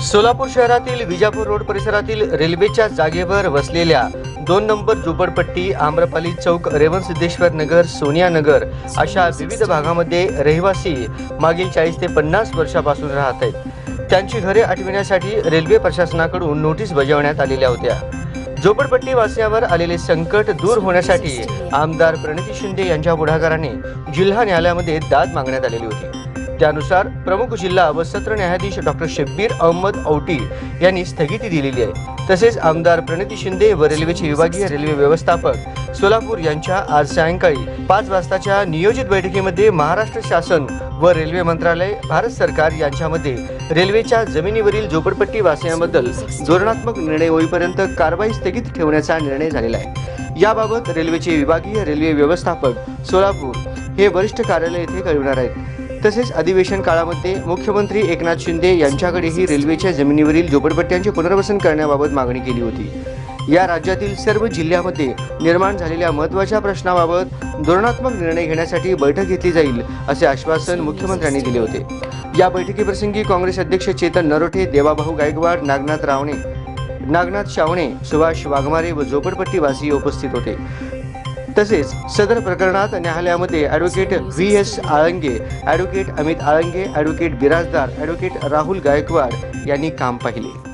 सोलापूर शहरातील विजापूर रोड परिसरातील रेल्वेच्या जागेवर वसलेल्या दोन नंबर झोपडपट्टी आम्रपाली चौक रेवण सिद्धेश्वर नगर सोनिया नगर अशा विविध भागामध्ये रहिवासी मागील चाळीस ते पन्नास वर्षापासून राहत आहेत. त्यांची घरे आठविण्यासाठी रेल्वे प्रशासनाकडून नोटीस बजावण्यात आलेल्या होत्या. झोपडपट्टी वासियावर आलेले संकट दूर होण्यासाठी आमदार प्रणिती शिंदे यांच्या पुढाकाराने जिल्हा न्यायालयामध्ये दाद मागण्यात आलेली होती. त्यानुसार प्रमुख जिल्हा व सत्र न्यायाधीश डॉक्टर शब्बीर अहमद औटी यांनी स्थगिती दिलेली आहे. तसेच आमदार प्रणिती शिंदे व रेल्वेचे विभागीय रेल्वे व्यवस्थापक सोलापूर यांच्या आज सायंकाळी पाच वाजताच्या नियोजित बैठकीमध्ये महाराष्ट्र शासन व रेल्वे मंत्रालय भारत सरकार यांच्यामध्ये रेल्वेच्या जमिनीवरील झोपडपट्टी वासियांबद्दल धोरणात्मक निर्णय होईपर्यंत कारवाई स्थगित ठेवण्याचा निर्णय झालेला आहे. याबाबत रेल्वेचे विभागीय रेल्वे व्यवस्थापक सोलापूर हे वरिष्ठ कार्यालय येथे कळविणार आहेत. तसेच अधिवेशन काळामध्ये मुख्यमंत्री एकनाथ शिंदे यांच्याकडेही रेल्वेच्या जमिनीवरील झोपडपट्ट्यांचे पुनर्वसन करण्याबाबत मागणी केली होती. या राज्यातील सर्व जिल्ह्यामध्ये निर्माण झालेल्या महत्त्वाच्या प्रश्नाबाबत धोरणात्मक निर्णय घेण्यासाठी बैठक घेतली जाईल असे आश्वासन मुख्यमंत्र्यांनी दिले होते. या बैठकीप्रसंगी काँग्रेस अध्यक्ष चेतन नरोठे देवाभाऊ गायकवाड नागनाथ रावणे नागनाथ शावणे सुभाष वाघमारे व झोपडपट्टीवासी उपस्थित होते. तसेच सदर प्रकरणात न्यायालयामध्ये advocate V S Alange advocate Amit Alange advocate Birajdar advocate Rahul Gaikwad यांनी काम पाहिले.